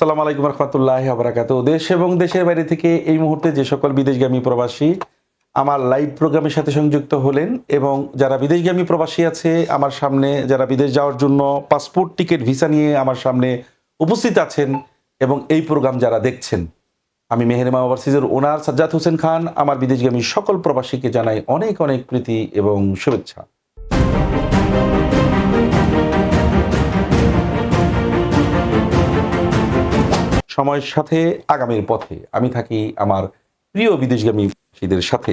সালাম আলাইকুম রহমতুল্লাহ আবরাকাত দেশ এবং দেশের বাইরে থেকে এই মুহূর্তে যে সকল বিদেশগামী প্রবাসী আমার লাইভ প্রোগ্রামের সাথে সংযুক্ত হলেন এবং যারা বিদেশগামী প্রবাসী আছে, আমার সামনে যারা বিদেশ যাওয়ার জন্য পাসপোর্ট, টিকিট, ভিসা নিয়ে আমার সামনে উপস্থিত আছেন এবং এই প্রোগ্রাম যারা দেখছেন, আমি মেহেরমা ওভারসিজের ওনার সাজ্জাদ হোসেন খান, আমার বিদেশগামী সকল প্রবাসীকে জানাই অনেক অনেক প্রীতি এবং শুভেচ্ছা। সময়ের সাথে আগামীর পথে। আমি থাকি আমার প্রিয় বিদেশগামীদের সাথে।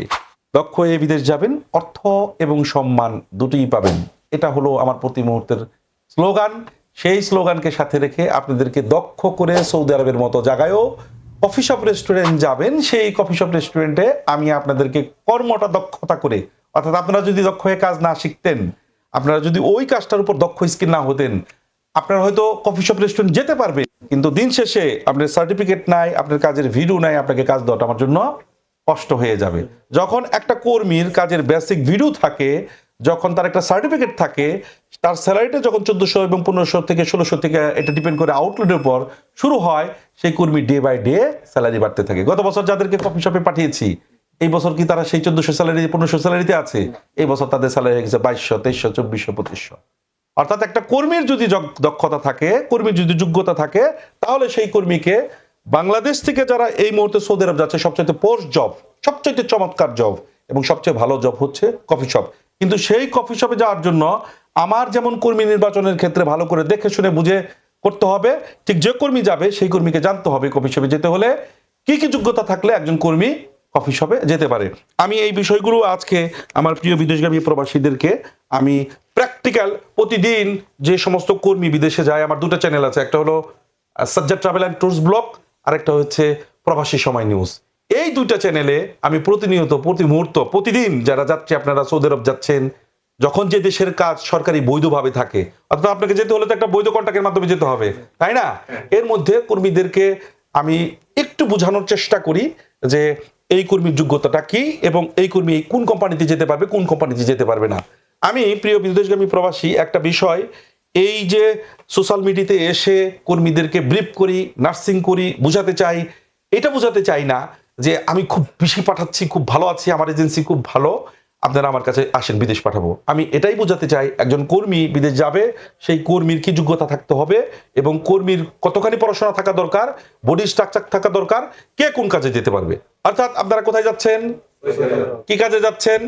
দক্ষ হয়ে বিদেশ যাবেন, অর্থ এবং সম্মান দুটোই পাবেন। এটা হলো আমার প্রতি মুহূর্তের স্লোগান। সেই স্লোগানকে সাথে রেখে আপনাদেরকে দক্ষ করে সৌদি আরবের মতো জায়গায়ও কফি শপ রেস্টুরেন্ট যাবেন। সেই কফি শপ রেস্টুরেন্টে আমি আপনাদেরকে কর্মটা দক্ষতা করে, অর্থাৎ আপনারা যদি দক্ষ হয়ে কাজ না শিখতেন, আপনারা যদি ওই কাজটার উপর দক্ষ স্কিল না হতেন, আপনারা হয়তো কফি শপ রেস্টুরেন্ট যেতে পারবে কিন্তু দিন শেষে আপনার সার্টিফিকেট নাই, আপনার কাজের ভিডিও নাই, আপনাকে কাজ দেওয়াটা আমার জন্য কষ্ট হয়ে যাবে। যখন একটা কর্মীর কাজের বেসিক ভিডিও থাকে, যখন তার একটা সার্টিফিকেট থাকে, তার স্যালারিটা যখন চোদ্দশো এবং পনেরোশো থেকে ষোলোশো থেকে এটা ডিপেন্ড করে আউটলেটের উপর শুরু হয়, সেই কর্মী ডে বাই ডে স্যালারি বাড়তে থাকে। গত বছর যাদেরকে কফি শপে পাঠিয়েছি, এই বছর কি তারা সেই চোদ্দশো স্যালারি পনেরোশো স্যালারিতে আছে? এই বছর তাদের স্যালারি হয়ে গেছে বাইশশো, তেইশশো, চব্বিশশো, পঁচিশশো। অর্থাৎ একটা কর্মীর যদি দক্ষতা থাকে, কর্মীর যদি যোগ্যতা থাকে, তাহলে সেই কর্মীকে বাংলাদেশ থেকে যারা এই মুহূর্তে সৌদি আরব যাচ্ছে সবচেয়ে পোস্ট জব সবচেয়ে চমৎকার জব এবং সবচেয়ে ভালো জব হচ্ছে কফি শপ কিন্তু সেই কফি শপে যাওয়ার জন্য আমার যেমন কর্মী নির্বাচনের ক্ষেত্রে ভালো করে দেখে শুনে বুঝে করতে হবে, ঠিক যে কর্মী যাবে, সেই কর্মীকে জানতে হবে কফি শপে যেতে হলে কি কি যোগ্যতা থাকলে একজন কর্মী কফি শপে যেতে পারে। আমি এই বিষয়গুলো আজকে আমার প্রিয় বিদেশগামী প্রবাসীদেরকে আমি প্র্যাকটিক্যাল প্রতিদিন যে সমস্ত কর্মী বিদেশে যায় আমার দুটো চ্যানেল আছে। একটা হলো Sajjad travel and tours blog আরেকটা হচ্ছে প্রবাসী সময় নিউজ এই দুইটা চ্যানেলে আমি প্রতিনিয়ত প্রতি মুহূর্ত প্রতিদিন যারা যাচ্ছে আপনারা সৌদি আরব যাচ্ছেন যখন যে দেশের কাজ সরকারি বৈধভাবে থাকে অর্থাৎ আপনাকে যেতে হলে তো একটা বৈধ কন্ট্রাক্টের মাধ্যমে যেতে হবে তাই না? এর মধ্যে কর্মীদেরকে আমি একটু বোঝানোর চেষ্টা করি যে এই কর্মীর যোগ্যতাটা কি এবং এই কর্মী কোন কোম্পানিতে যেতে পারবে, কোন কোম্পানিতে যেতে পারবে না? আমি প্রিয় বিদেশগামী প্রবাসী, একটা বিষয়, এই যে সোশ্যাল মিডিয়াতে এসে কর্মীদেরকে ব্রিফ করি নার্সিং করি, বুঝাতে চাই, এটা বোঝাতে চাই না যে আমি খুব বেশি পাঠাচ্ছি, খুব ভালো আছি, আমার এজেন্সি খুব ভালো আপনারা আমার কাছে আসেন বিদেশ পাঠাবো। আমি এটাই বোঝাতে চাই একজন কর্মী বিদেশ যাবে সেই কর্মীর কি যোগ্যতা থাকতে হবে এবং কর্মীর কতখানি পড়াশোনা থাকা দরকার বডি স্ট্রাকচার থাকা দরকার কে কোন কাজে যেতে পারবে? অর্থাৎ আপনারা কোথায় যাচ্ছেন? কি কাজে যাচ্ছেন?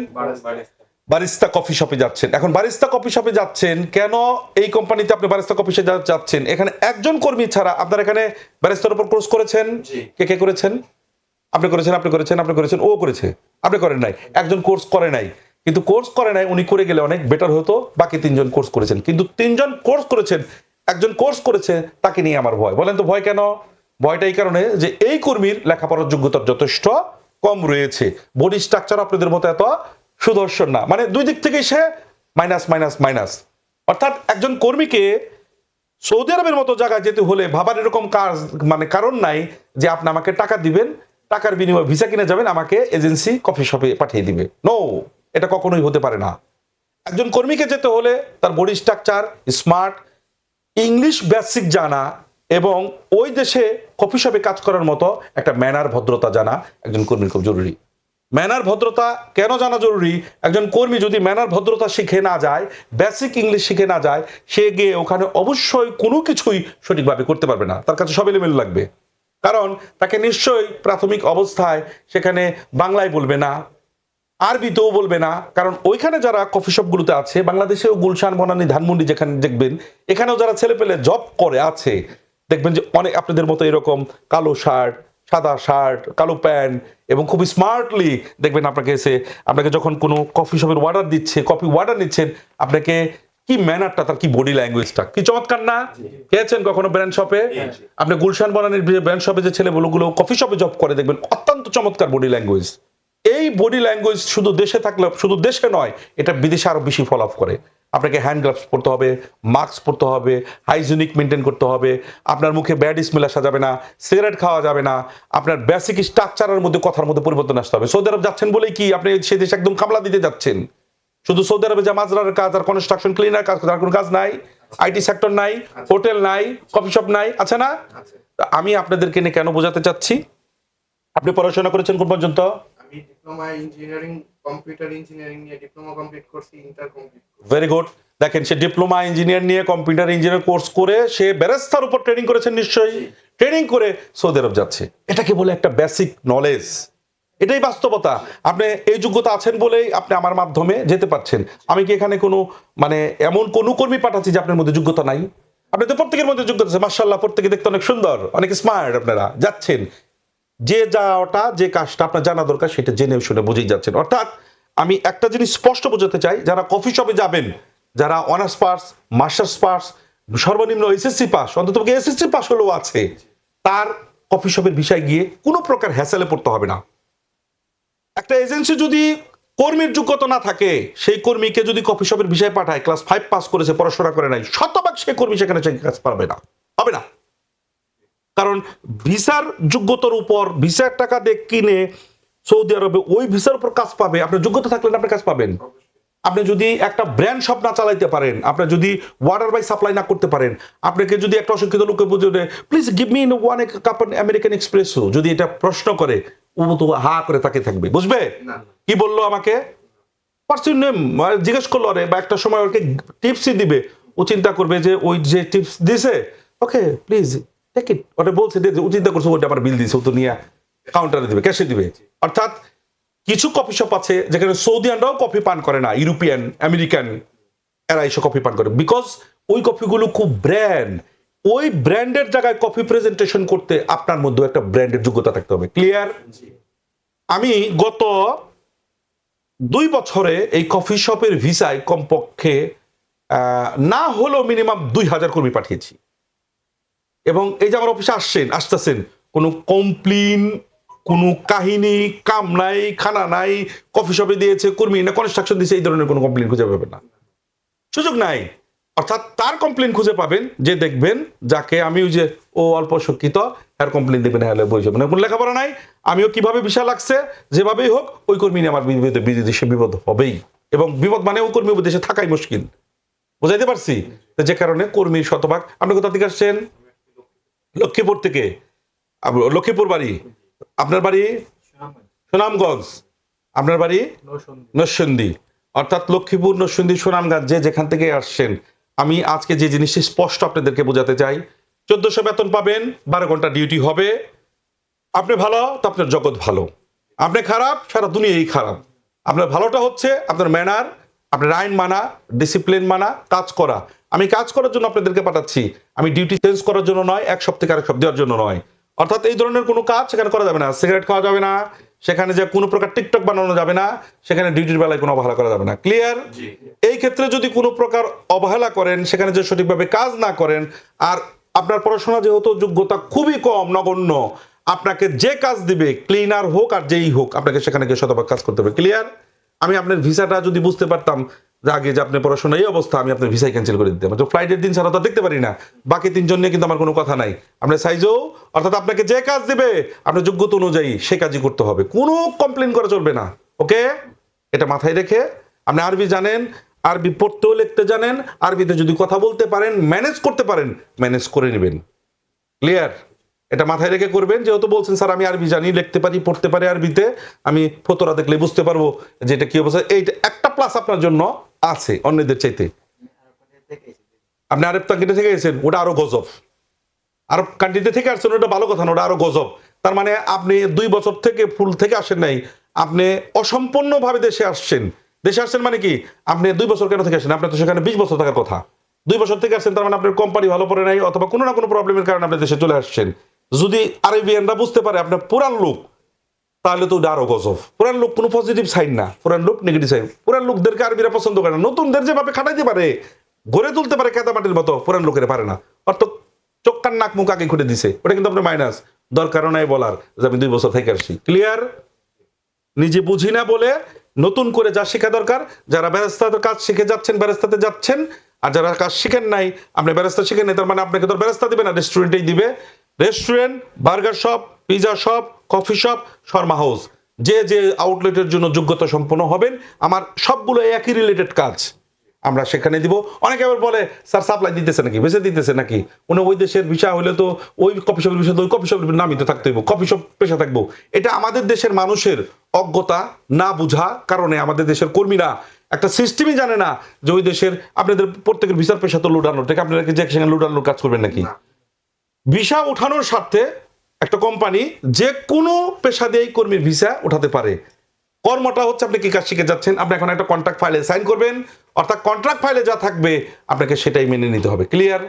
বারিস্তা কফি শপে যাচ্ছেন। এখন বারিস্তা কফি শপে যাচ্ছেন কেন এই কোম্পানিতে আপনি বারিস্তা কফি শপে যাচ্ছেন? এখানে একজন কর্মী ছাড়া আপনার এখানে বারিস্তার উপর কোর্স করেছেন? কে কে করেছেন? আপনি করেছেন আপনি করেছেন আপনি করেছেন, ও করেছে। আপনি করেন নাই, একজন কোর্স করে নাই। কিন্তু কোর্স করে নাই, উনি করে গেলে অনেক বেটার হতো, বাকি তিনজন কোর্স করেছেন। কিন্তু তিনজন কোর্স করেছেন, একজন কোর্স করেছে, তাকে নিয়ে আমার ভয়। বলেন তো ভয় কেন? ভয়টা এই কারণে যে এই কর্মীর লেখাপড়ার যোগ্যতার যথেষ্ট কম রয়েছে। বডি স্ট্রাকচার আপনাদের মতো এত সুদর্শন না। মানে দুই দিক থেকেই সে মাইনাস মাইনাস মাইনাস অর্থাৎ একজন কর্মীকে সৌদি আরবের মতো জায়গায় যেতে হলে ভাবার এরকম কাজ মানে কারণ নাই যে আপনি আমাকে টাকা দিবেন টাকার বিনিময়ে ভিসা কিনে যাবেন, আমাকে এজেন্সি কফি শপে পাঠিয়ে দিবে। নো এটা কখনোই হতে পারে না। একজন কর্মীকে যেতে হলে তার body structure, smart, English basic জানা এবং ওই দেশে কফি শপে কাজ করার মতো একটা ম্যানার ভদ্রতা জানা একজন কর্মীর খুব জরুরি। ম্যানার ভদ্রতা কেন জানা জরুরি? একজন কর্মী যদি ম্যানার ভদ্রতা শিখে না যায়, বেসিক ইংলিশ শিখে না যায়, সে গিয়ে ওখানে অবশ্যই কোনো কিছুই সঠিকভাবে করতে পারবে না। তার কাছে সব এলিমেন্ট লাগবে। কারণ তাকে নিশ্চয়ই প্রাথমিক অবস্থায় সেখানে বাংলায় বলবে না, আরবিতেও বলবে না। কারণ ওইখানে যারা কফি শপগুলোতে আছে, বাংলাদেশেও গুলশান, বনানী, ধানমন্ডি যেখানে দেখবেন, এখানেও যারা ছেলে পেলে জব করে আছে, দেখবেন যে অনেক আপনাদের মতো এরকম কালো শার্ট, সাদা শার্ট, কালো প্যান্ট এবং খুব স্মার্টলি দেখবেন আপনাকে এসে, আপনাকে যখন কোনো কফি শপের অর্ডার দিচ্ছে কফি অর্ডার নিচ্ছেন, আপনাকে কি ম্যানারটা তার কি বডি ল্যাঙ্গুয়েজটা কি চমৎকার না? খেয়েছেন কখনো ব্র্যান্ড শপে আপনি গুলশান বনানীর ব্র্যান্ড শপে যে ছেলেগুলো কফি শপে জব করে দেখবেন অত্যন্ত চমৎকার বডি ল্যাঙ্গুয়েজ এই বডি ল্যাঙ্গুয়েজ শুধু দেশে থাকলে শুধু দেশে নয় এটা বিদেশে আরও বেশি ফলো আপ করে। আপনাকে হ্যান্ড গ্লাভস পরতে হবে মাস্ক পরতে হবে হাইজিনিক মেনটেন করতে হবে। আপনার মুখে ব্যাড স্মেল আসা যাবে না সিগারেট খাওয়া যাবে না। আপনার বেসিক স্ট্রাকচারের মধ্যে কথার মধ্যে পরিবর্তন আসতে হবে। সৌদি আরব যাচ্ছেন বলেই কি আপনি সে দেশে একদম কামলা দিতে যাচ্ছেন? শুধু সৌদি আরবে যা মাজরার কাজ আর কনস্ট্রাকশন ক্লিনার কাজ তার কোনো কাজ নাই আইটি সেক্টর নাই হোটেল নাই কফি শপ নাই আছে না? আমি আপনাদেরকে নিয়ে কেন বোঝাতে চাচ্ছি? আপনি পড়াশোনা করেছেন কোন পর্যন্ত? আমি ডিপ্লোমা ইঞ্জিনিয়ারিং কম্পিউটার ইঞ্জিনিয়ারিং নিয়ে ডিপ্লোমা কমপ্লিট করছি ইন্টার কমপ্লিট ভেরি গুড দেখেন সে ডিপ্লোমা ইঞ্জিনিয়ার নিয়ে কম্পিউটার ইঞ্জিনিয়ার কোর্স করে সে ব্যারেস্তার উপর ট্রেনিং করেছেন নিশ্চয়ই। ট্রেনিং করে সৌদি আরব যাচ্ছে। এটাকে বলে একটা বেসিক নলেজ এটাই বাস্তবতা। আপনি এই যোগ্যতা আছেন বলেই আপনি আমার মাধ্যমে যেতে পারছেন। আমি কি এখানে কোনো মানে এমন কোনো কর্মী পাঠাচ্ছি যে আপনার মধ্যে যোগ্যতা নাই? আপনি তো প্রত্যেকের মধ্যে যোগ্যতা আছে মার্শাল্লাহ প্রত্যেকে দেখতে অনেক সুন্দর, অনেক স্মার্ট আপনারা। যাচ্ছেন। যে যাওয়াটা, যে কাজটা আপনার জানা দরকার, সেটা জেনে শুনে বুঝেই যাচ্ছেন। অর্থাৎ আমি একটা জিনিস স্পষ্ট বোঝাতে চাই, যারা কফি শপে যাবেন, যারা অনার্স পাস মাস্টার্স পাস, সর্বনিম্ন এসএসসি পাস, অন্তত এসএসসি পাস হলেও আছে, তার কফি শপের বিষয় গিয়ে কোনো প্রকার হ্যাসেলে পড়তে হবে না। একটা এজেন্সি যদি কর্মীর যোগ্যতা না থাকে, সেই কর্মীকে যদি কফি শপের বিষয় পাঠায়, ক্লাস ফাইভ পাস করেছে, পড়াশোনা করে নাই, শতভাগ সেই কর্মী সেখানে সে কাজ পারবে না। হবে না। কারণ ভিসার যোগ্যতার উপর, ভিসার টাকা দিয়ে কিনে সৌদি আরবে ওই ভিসার উপর কাজ পাবে। আপনার যোগ্যতা থাকলে আপনি কাজ পাবেন। আপনি যদি একটা ব্র্যান্ড শপ না চালাইতে পারেন, আপনি যদি ওয়াটার বাই সাপ্লাই না করতে পারেন, আপনাকে যদি একটা অশিক্ষিত লোককে বুঝে please give me one cup American এক্সপ্রেসও যদি এটা প্রশ্ন করে ও তো হা করে তাকে থাকবে বুঝবে? কি বলল আমাকে? পার্সন নেম জিজ্ঞেস করল আরে বা একটা সময় ওকে টিপসই দিবে। ও চিন্তা করবে যে ওই যে টিপস দিছে ওকে প্লিজ টেক ইট ওটা বলছে ও চিন্তা করছে ওটা আমার বিল দিছে ও তো নিয়ে কাউন্টারে দিবে ক্যাশে দিবে। অর্থাৎ কিছু কফি শপ আছে যেখানে সৌদিয়ানরাও কফি পান করে না ইউরোপিয়ান আমেরিকান এরা এসে কফি পান করে। বিকজ ওই কফিগুলো খুব ব্র্যান্ড ওই ব্র্যান্ডের জায়গায় কফি প্রেজেন্টেশন করতে আপনার মধ্যে একটা ব্র্যান্ডের যোগ্যতা থাকতে হবে। ক্লিয়ার আমি গত দুই বছরে এই কফি শপের ভিসায় কমপক্ষে না হলেও মিনিমাম দুই হাজার কর্মী পাঠিয়েছি। এবং এই যে আমার অফিসে আসছেন, আসতেছেন, কোনো কমপ্লেন কোনো কাহিনী, কাম নাই, খানা নাই, কফি শপে দিয়েছে, কর্মী না কনস্ট্রাকশন দিয়েছে, এই ধরনের কোনো কমপ্লেন খুঁজে পাবেন না। সুযোগ নাই। অর্থাৎ তার কমপ্লেন খুঁজে পাবেন যে দেখবেন যাকে আমি ওই যে ও অল্প শিক্ষিত তার কমপ্লেন দেবেন হ্যাঁ বইছে মানে কোনো লেখাপড়া নাই আমিও কীভাবে বিষয় লাগছে যেভাবেই হোক ওই কর্মী নিয়ে আমার বিপদে বিদেশে বিপদ হবেই। এবং বিপদ মানে ওই কর্মী দেশে থাকাই মুশকিল। বুঝাইতে পারছি? যে কারণে কর্মীর শতভাগ আপনি কোথা থেকে আসছেন? লক্ষ্মীপুর থেকে। লক্ষ্মীপুর বাড়ি। আপনার বাড়ি? সুনামগঞ্জ। আপনার বাড়ি? নরসিংদী। অর্থাৎ লক্ষ্মীপুর নরসিংদী সুনামগঞ্জ যে যেখান থেকে আসছেন আমি আজকে যে জিনিসটি স্পষ্ট আপনাদেরকে বোঝাতে চাই, চোদ্দশো বেতন পাবেন, বারো ঘণ্টা ডিউটি হবে। আপনি ভালো, তো আপনার জগৎ ভালো। আপনি খারাপ, সারা দুনিয়াই খারাপ। আপনার ভালোটা হচ্ছে আপনার ম্যানার আপনার আইন মানা ডিসিপ্লিন মানা, কাজ করা। আমি কাজ করার জন্য আপনাদেরকে পাঠাচ্ছি। আমি ডিউটি চেঞ্জ করার জন্য নয়, এক সপ্তাহে আরেক সপ্তাহ দেওয়ার জন্য নয়। অর্থাৎ এই ধরনের কোনো কাজ সেখানে করা যাবে না। সিগারেট খাওয়া যাবে না। সেখানে যে কোনো প্রকার টিকটক বানানো যাবে না সেখানে ডিউটির বেলায় কোনো অবহেলা করা যাবে না। ক্লিয়ার এই ক্ষেত্রে যদি কোনো প্রকার অবহেলা করেন সেখানে যে সঠিকভাবে কাজ না করেন আর আপনার পড়াশোনা যেহেতু যোগ্যতা খুবই কম নগণ্য আপনাকে যে কাজ দিবে ক্লিনার হোক আর যেই হোক আপনাকে সেখানে গিয়ে শতভাগ কাজ করতে হবে। ক্লিয়ার আমি আপনার ভিসাটা যদি বুঝতে পারতাম যে আগে যে আপনি পড়াশোনা, এই অবস্থা, আমি আপনার ভিসাই ক্যান্সেল করে দিতাম তো ফ্লাইটের দিন ছাড়া তো দেখতে পারি না। বাকি তিনজন নিয়ে কিন্তু আমার কোনো কথা নাই। আপনার সাইজও, অর্থাৎ আপনাকে যে কাজ দিবে, আপনার যোগ্যতা অনুযায়ী সে কাজই করতে হবে। কোনো কমপ্লেন করা চলবে না ওকে এটা মাথায় রেখে আপনি আরবি জানেন, আরবি পড়তেও লিখতে জানেন, আরবিতে যদি কথা বলতে পারেন ম্যানেজ করতে পারেন ম্যানেজ করে নেবেন। ক্লিয়ার এটা মাথায় রেখে করবেন, যেহেতু বলছেন, স্যার, আমি আরবি জানি, লিখতে পারি, পড়তে পারি আরবিতে। আমি ফতোরা দেখলে বুঝতে পারব যে এটা কি অবস্থা। এইটা একটা প্লাস আপনার জন্য। আছে অন্যদের চাইতে। আপনি আরব কান্ট্রিতে থেকে এসেছেন ওটা আরও গজব। আরব কান্ট্রিতে থেকে আসছেন, ওটা ভালো কথা না, ওটা আরও গজব। তার মানে আপনি দুই বছর থেকে ফুল থেকে আসেন নাই, আপনি অসম্পূর্ণভাবে দেশে আসছেন। দেশে আসছেন মানে কি? আপনি দুই বছর কেন থেকে আসেন? আপনার তো সেখানে বিশ বছর থাকার কথা। দুই বছর থেকে আসছেন, তার মানে আপনার কোম্পানি ভালো পড়ে নাই, অথবা কোনো না কোনো প্রবলেমের কারণে আপনি দেশে চলে আসছেন। যদি আরবিয়ানরা বুঝতে পারে, আপনার পুরান লোক তাহলে তো আরও গজব। পুরান লোক কোনো পজিটিভ সাইন না। পুরান লোক নেগেটিভ সাইন পুরান লোকদেরকে আরবিরা পছন্দ করে না। নতুনদের যেভাবে খাটাইতে পারে, গড়ে তুলতে পারে কেতা মাটির মতো পুরান লোকের পারে না। অর্থাৎ চোখ কান নাক মুখ আগে খুঁড়ে দিছে। ওটা কিন্তু আপনার মাইনাস দরকারও নাই বলার, যে আমি দুই বছর থেকে আসছি। ক্লিয়ার নিজে বুঝি না বলে নতুন করে যা শেখা দরকার, যারা ব্যারেস্তাদের কাজ শিখে যাচ্ছেন ব্যারেস্তাতে যাচ্ছেন, আর যারা কাজ শিখেন নাই, আপনি ব্যারেস্তা শিখেন নাই, তার মানে আপনাকে তো ব্যারেস্তা দিবে না রেস্টুরেন্টেই দিবে। Restaurant burger shop pizza shop coffee shop shawarma house যে যে আউটলেটের জন্য যোগ্যতা সম্পন্ন হবেন আমার সবগুলো একই রিলেটেড কাজ। আমরা সেখানে দিব। অনেকে আবার বলে স্যার সাপ্লাই দিতেছে নাকি? বেঁচে দিতেছে নাকি? কোনো ওই দেশের বিষয় হলে তো ওই কফি শপের বিষয় ওই কফি শপের নামই তো থাকতে হইব। কফি শপ পেশা থাকব। এটা আমাদের দেশের মানুষের অজ্ঞতা না বুঝা কারণে আমাদের দেশের কর্মীরা একটা সিস্টেমই জানে না যে ওই দেশের আপনাদের প্রত্যেকের ভিসার পেশা তো লুটানো ঠিক আপনারা কি যে সেখানে লুডানোর কাজ করবেন নাকি। ভিসা ওঠানোর স্বার্থে একটা কোম্পানি যে কোনো পেশা দিয়েই কর্মীর ভিসা উঠাতে পারে। কর্মটা হচ্ছে আপনি কি কাজ শিখে যাচ্ছেন, আপনি এখন একটা কন্ট্রাক্ট ফাইলে সাইন করবেন, অর্থাৎ কন্ট্রাক্ট ফাইলে যা থাকবে আপনাকে সেটাই মেনে নিতে হবে। ক্লিয়ার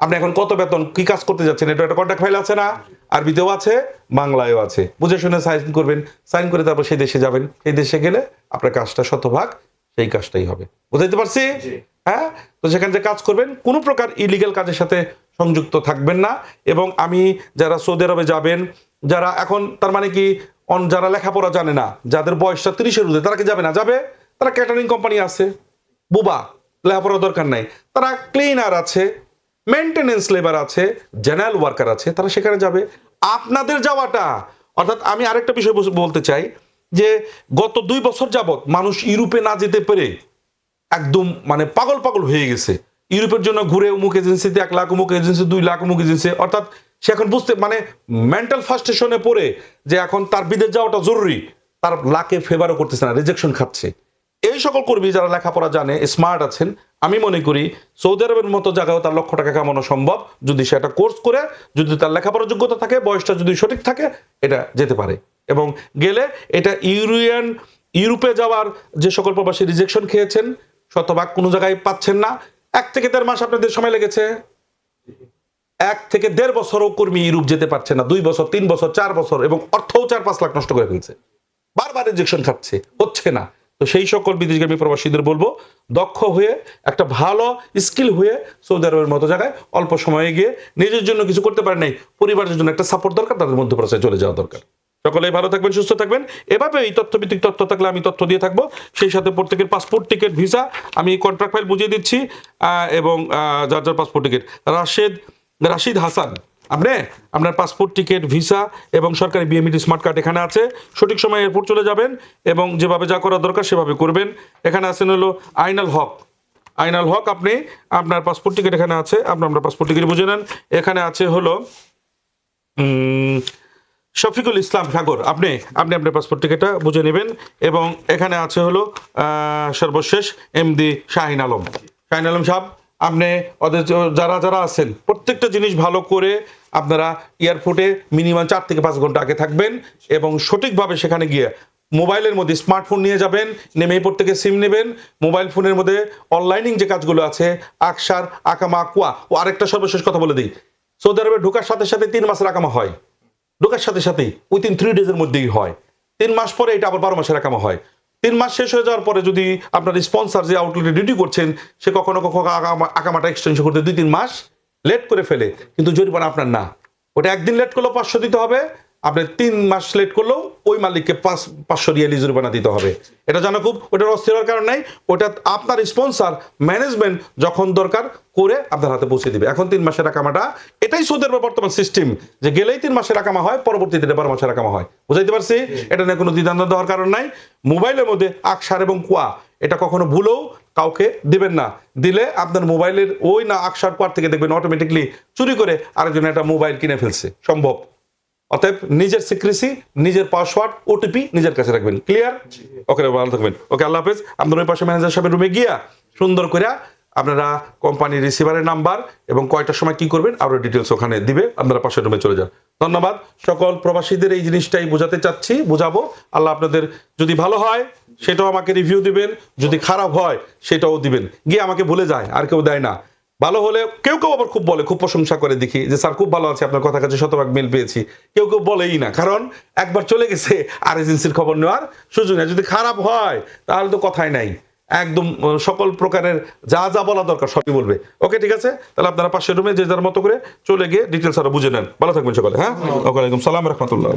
আপনি এখন কত বেতন, কি কাজ করতে যাচ্ছেন, এটা একটা কন্ট্রাক্ট ফাইল আছে না? আরবিতেও আছে, বাংলায়ও আছে। বুঝে শুনে সাইন করবেন সাইন করে তারপর সেই দেশে যাবেন। সেই দেশে গেলে আপনার কাজটা শতভাগ সেই কাজটাই হবে। বুঝাইতে পারছি। হ্যাঁ? তো সেখানে যে কাজ করবেন। কোনো প্রকার ইলিগাল কাজের সাথে সংযুক্ত থাকবেন না। এবং আমি যারা সৌদি আরবে যাবেন, যারা এখন তার মানে কি, অন যারা লেখাপড়া জানে না, যাদের বয়সটা তিরিশের ঊর্ধ্বে, তারা কি যাবে না? যাবে। তারা ক্যাটারিং কোম্পানি আছে। বুবা, লেখাপড়ার দরকার নাই। তারা ক্লিনার আছে মেনটেনেন্স লেবার আছে জেনারেল ওয়ার্কার আছে, তারা সেখানে যাবে। আপনাদের যাওয়াটা, অর্থাৎ আমি আরেকটা বিষয় বলতে চাই, যে গত দুই বছর যাবত মানুষ ইউরোপে না যেতে পেরে একদম মানে পাগল পাগল হয়ে গেছে। ইউরোপের জন্য ঘুরে অমুক এজেন্সিতে এক লাখ, অমুক এজেন্সি, দুই লাখ, অমুক এজেন্সি, অর্থাৎ সে এখন বুঝতে মানে মেন্টাল ফার্স্টেশনে পড়ে যে এখন তার বিদেশ যাওয়াটা জরুরি। তার লাকে ফেভারও করতেছে না রিজেকশন খাচ্ছে। এই সকল কর্মী যারা লেখাপড়া জানে স্মার্ট আছেন, আমি মনে করি সৌদি আরবের মতো জায়গায় তার লক্ষ টাকা কামানো সম্ভব। যদি সে একটা কোর্স করে, যদি তার লেখাপড়ার যোগ্যতা থাকে, বয়সটা যদি সঠিক থাকে, এটা যেতে পারে। এবং গেলে এটা ইউরোপিয়ান ইউরোপে যাওয়ার যে সকল প্রবাসী রিজেকশন খেয়েছেন শতভাগ কোনো জায়গায় পাচ্ছেন না। এক থেকে দেড় মাস আপনাদের সময় লেগেছে। এক থেকে দেড় বছরও কর্মী ইউরোপ যেতে পারছে না। দুই বছর, তিন বছর, চার বছর এবং অর্থও চার পাঁচ লাখ নষ্ট করে ফেলছে। বারবার রিজেকশন খাচ্ছে, হচ্ছে না। তো সেই সকল বিদেশগামী প্রবাসীদের বলব, দক্ষ হয়ে, একটা ভালো স্কিল হয়ে সৌদি আরবের মতো জায়গায় অল্প সময়ে গিয়ে নিজের জন্য কিছু করতে পারে নাই, পরিবারের জন্য একটা সাপোর্ট দরকার, তাদের মধ্যপ্রাচ্যে চলে যাওয়া দরকার। সকলে ভালো থাকবেন, সুস্থ থাকবেন। এভাবে এই তথ্যভিত্তিক তথ্য থাকলে আমি তথ্য দিয়ে থাকব। সেই সাথে প্রত্যেকের পাসপোর্ট টিকিট ভিসা আমি কন্ট্রাক্ট ফাইল বুঝিয়ে দিচ্ছি এবং যার যার পাসপোর্ট টিকিট রাশেদ, রাশিদ হাসান, আপনি? আপনার পাসপোর্ট টিকিট ভিসা এবং সরকারি বিএমইডি স্মার্ট কার্ড এখানে আছে। সঠিক সময় এয়ারপোর্ট চলে যাবেন এবং যেভাবে যা করা দরকার সেভাবে করবেন। এখানে আছেন হলো আইনাল হক। আইনাল হক, আপনি? আপনার পাসপোর্ট টিকিট এখানে আছে। আপনি আপনার পাসপোর্ট টিকিট বুঝে নেন। এখানে আছে হলো শফিকুল ইসলাম সাগর, আপনি আপনি আপনার পাসপোর্ট টিকিটটা বুঝে নেবেন এবং এখানে আছে হলো সর্বশেষ এমডি শাহিন আলম। শাহিন আলম সাহেব, আপনি ওদের যারা যারা আছেন, প্রত্যেকটা জিনিস ভালো করে আপনারা এয়ারপোর্টে মিনিমাম চার থেকে পাঁচ ঘণ্টা আগে থাকবেন এবং সঠিকভাবে সেখানে গিয়ে মোবাইলের মধ্যে স্মার্টফোন নিয়ে যাবেন, নেমে এরপর থেকে সিম নেবেন মোবাইল ফোনের মধ্যে অনলাইনিং যে কাজগুলো আছে, আকসার, আকামা, কুয়া, ও আরেকটা সর্বশেষ কথা বলে দিই। সৌদি আরবে ঢোকার সাথে সাথে তিন মাসের আকামা হয়। ঢোকার সাথে সাথেই উইথিন থ্রি ডেজের মধ্যেই হয়। তিন মাস পরে এটা আবার বারো মাসের আকামা হয়। তিন মাস শেষ হয়ে যাওয়ার পরে যদি আপনার স্পন্সার যে আউটলেটে ডিউটি করছেন, সে কখনো কখনো আকামাটা এক্সটেনশন করতে দুই, তিন মাস লেট করে ফেলে। কিন্তু জরিমানা আপনার না। ওটা একদিন লেট করলেও পাঁচশো দিতে হবে আপনি তিন মাস লেট করলেও ওই মালিককে পাঁচ, পাঁচশো রিয়ালি জরিমানা দিতে হবে। এটা জানো খুব ওটার অস্থির হওয়ার কারণ নাই। ওটা আপনার স্পন্সর ম্যানেজমেন্ট যখন দরকার করে আপনার হাতে পৌঁছে দিবে। এখন তিন মাসের আকামাটা এটাই সৌদের বর্তমান সিস্টেম যে গেলেই তিন মাসের আকামা হয়, পরবর্তীতে বারো মাসের আকামা হয়। বুঝাইতে পারছি? এটা নিয়ে কোনো দ্বিধান্ত দেওয়ার কারণ নাই। মোবাইলের মধ্যে আকসার এবং কুয়া, এটা কখনো ভুলেও কাউকে দিবেন না। দিলে আপনার মোবাইলের ওই না আকসার কুয়ার থেকে দেখবেন অটোমেটিকলি চুরি করে আরেকজন একটা মোবাইল কিনে ফেলছে। সম্ভব। অতএব নিজের সিক্রেসি নিজের পাসওয়ার্ড ওটিপি নিজের কাছে রাখবেন। ক্লিয়ার ওকে ভালো থাকবেন। ওকে আল্লাহ হাফেজ। আপনার ওই পাশে ম্যানেজার সাহেবের রুমে গিয়া সুন্দর করে আপনারা কোম্পানির রিসিভারের নাম্বার এবং কয়টার সময় কি করবেন আরও ডিটেলস ওখানে দিবে। আপনারা পাশের রুমে চলে যান। ধন্যবাদ। সকল প্রবাসীদের এই জিনিসটাই বোঝাতে চাচ্ছি বুঝাবো। আল্লাহ আপনাদের যদি ভালো হয় সেটাও আমাকে রিভিউ দিবেন। যদি খারাপ হয় সেটাও দিবেন। গিয়ে আমাকে ভুলে যায় আর কেউ দেয় না। ভালো হলে কেউ কেউ আবার খুব বলে, খুব প্রশংসা করে দেখি যে, স্যার, খুব ভালো আছে, আপনার কথা কাছে শতভাগ মিল পেয়েছি। কেউ কেউ বলেই না, কারণ একবার চলে গেছে আর এজেন্সির খবর নেওয়ার সুযোগ নেই। যদি খারাপ হয়, তাহলে তো কথাই নাই। একদম সকল প্রকারের যা যা বলা দরকার সবই বলবে। ওকে, ঠিক আছে? তাহলে আপনারা পাশের রুমে যে যার মতো করে চলে গিয়ে ডিটেলস আরও বুঝে নেন। ভালো থাকবেন সকালে হ্যাঁ? ওয়ালাইকুম সালাম রহমতুল্লাহ